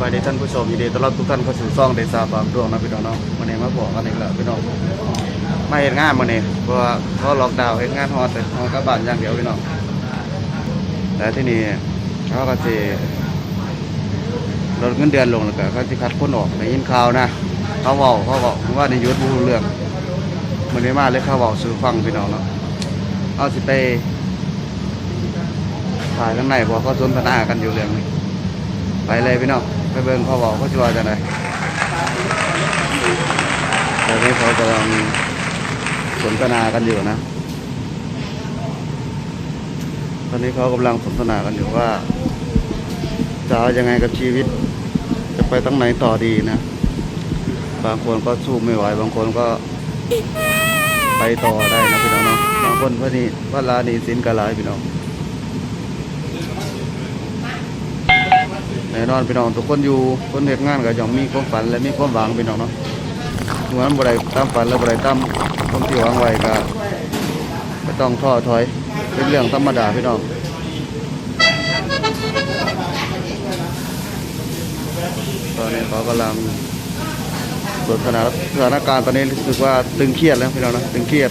บายดีท่านผู้ชมยินดีต้อนรับทุกท่านเข้าสู่ช่องเดซาบางดวงนะพี่น้องเนาะวันนี้มาบอกกันอีกแล้วพี่น้องมาเห็นงานมาเนี่ยเพราะว่าเขาล็อกดาวน์เห็นงานฮอดแต่ฮอดกลับบ้านอย่างเดียวพี่น้องแต่ที่นี่เขาก็จะลดเงินเดือนลงแล้วก็เขาจะคัดคนออกในยินข่าวนะเขาบอกเขาบอกว่าในยุทธบูรเรื่องมันได้มาเลยเขาบอกสู่ฟังพี่น้องเนาะเอาสิไปถ่ายข้างในพราะเขาสนทนากันอยู่เรื่องนี้ไปเลยพี่น้อง ไปเบิ่งเขาบอกเขาจะว่าจะไหนตอนนี้เขากำลังสนทนากันอยู่นะ ตอนนี้เขากำลังสนทนากันอยู่ว่า จะเอายังไงกับชีวิต จะไปตั้งไหนต่อดีนะ บางคนก็สู้ไม่ไหว บางคนก็ไปต่อได้นะพี่น้องเนาะบางคนพอดีว่าลานีสินกะลายพี่น้อง แน่นอนพี่น้องทุกคนอยู่คนเหตุงานก็ย่อมมีความฝันและมีความหวังพี่น้องเนาะเหมือนบ่ได้ตามฝันและบ่ได้ตามความที่หวังไว้ก็ก็ต้องท้อถอยเป็นเรื่องธรรมดาพี่น้องตอนนี้เขากำลังสนทนาสถานการณ์ตอนนี้รู้สึกว่าตึงเครียดแล้วพี่น้องนะตึงเครียด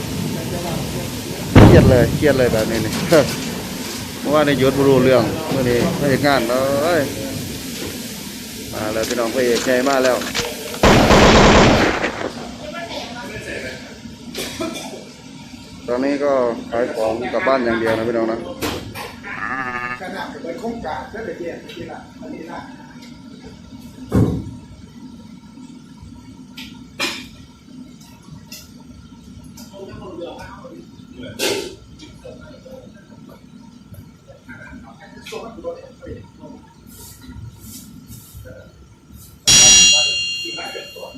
เครียดเลยเครียดเลยแบบนี้นี่เพราะว่าในยุทธบรูเรื่องเมื่อนี้พระเอกงานเอ้ย แล้วพี่น้องพระเอกใหญ่มาแล้วตอนนี้ก็ขายของกลับบ้านอย่างเดียวนะพี่น้องนะขนาดเป็นโครงการนั่นเป็นเดียที่ละอันนี้ละ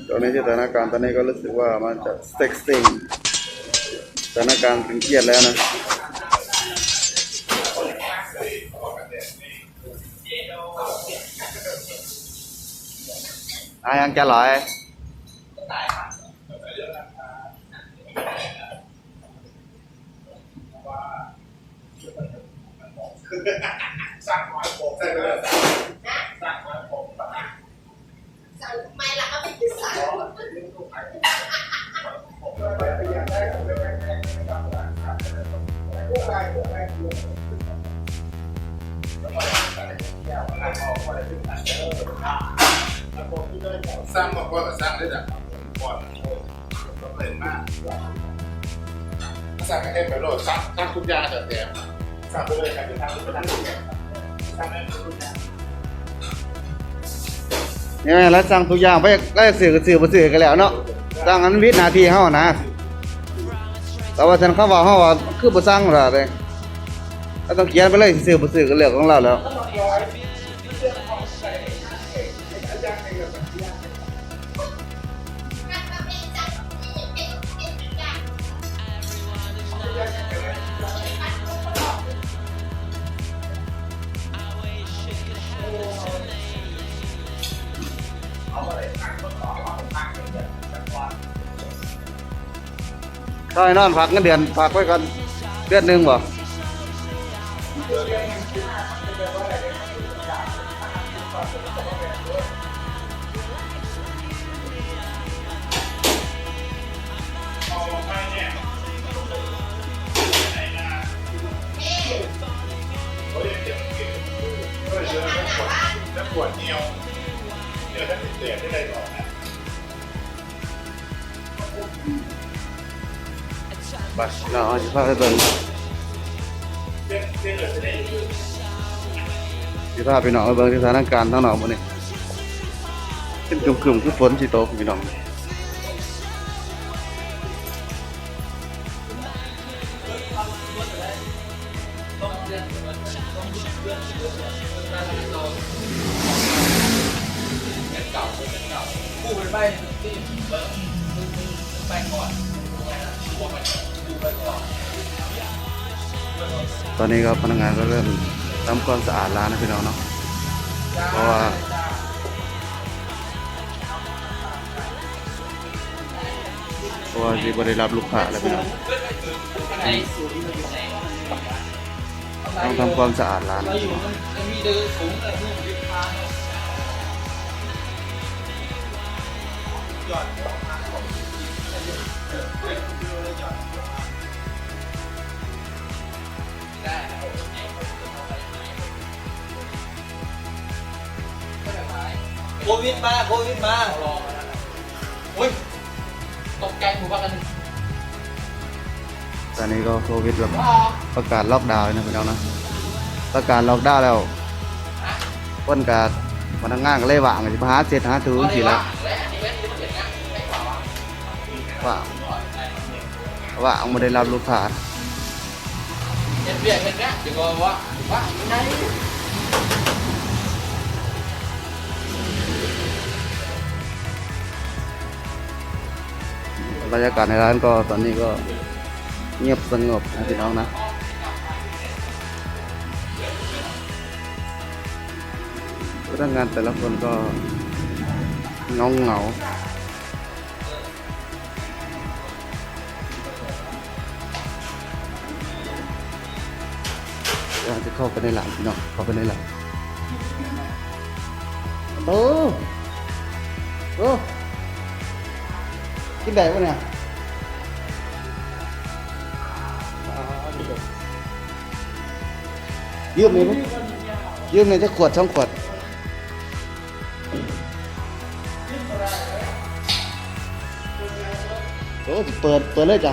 ตอนนี้สถานการณ์ตอนนี้ก็รู้สึกว่ามันจะเซ็กซิงสถานการณ์ตึงเครียดแล้วนะอายังจะลอยสร้างความโปร่งใสไปเลยสั่งทำ ไมล่ะก็ไม่ได้สั่งผู้ใดผู้ใดสร้างบอกว่าสร้างได้แบบก่อนก็เป็นมากสร้างให้เป็นโลดสร้างสร้างทุกอย่างแต่แต่สร้างไปเลยการจะทำทุกอย่างสร้างให้ทุกอย่าง นี่ไงแล้วสั่งทุกอย่างไปไล่สื่อกับสื่อมาสื่อกันแล้วเนาะสั่งอันวิทย์นาทีเฮานะแต่ว่าฉันเข้าว่าเฮาว่าคือบ่สั่งล่ะเลยแล้วต้องเขียนไปเลยสื่อบ่สื่อกันเรื่องของเราแล้ว ถ้าให้นอนพักเงินเดือนพักไว้ก่อนเดือนหนึ่งบ่แล้วปวดเหนียวเดี๋ยวถ้าติดเตียงได้เลยหรอกนะ บัดเราเอาสิพาไปเบิ่งเส้นเส้นเหลือจะได้สิพาไปน้องไปเบิ่งสถานการณ์ทางนอกมื้อนี้เป็นกลุ่มๆคือฝนสิตกพี่น้องกู้ไปไปที่เบิ้งมึงมึงไปก่อน ตอนนี้ก็พนักงานก็เริ่มทำความสะอาดร้านนะพี่น้องเนาะเพราะว่าเพราะว่าสิบ่ได้รับลูกค้าแล้วพี่น้องไอ้สูงมันอยู่ไหนต้องทำความสะอาดร้านเราอยู่มันมีเดินสูงแต่นู่นริมทางยอดของมาของได้ วิดมาโควิดมารอมาแล้วนะโอ้ยตกใจหมู่บ้านกันตอนนี้ก็โควิดแบบประกาศล็อกดาวน์นะพี่น้องนะประกาศล็อกดาวน์แล้วคนกาพนักงานก็เลยว่างสิพหาเสร็จหาถือสิละและอันนี้เว้นที่มันเห็นนะไม่กว่าว่าว่างว่างไม่ได้รับลูกค้าเห็นเบียดเห็นนะเดี๋ยวก็ว่าว่าไหน บรรยากาศในร้านก็ตอนนี้ก็เงียบสงบนะพี่น้องนะพนักงานแต่ละคนก็เงาเงาเราจะเข้าไปในหลังพี่น้องเข้าไปในหลังโอ้โอ้ กินได้ปะเนี่ยยืมเลยมั้ยยืมเลยจะขวดช่องขวดโอ้เปิด เปิดเลยจ้ะ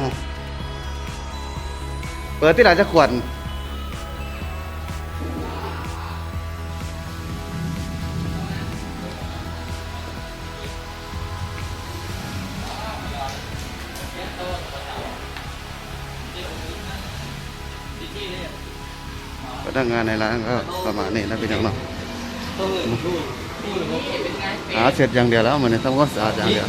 เปิดที่ไหนจะขวด นักงานในร้านก็ประมาณนี้นะพี่น้องเนาะหาเสร็จอย่างเดียวแล้วมันต้องก็สะอาดอย่างเดียว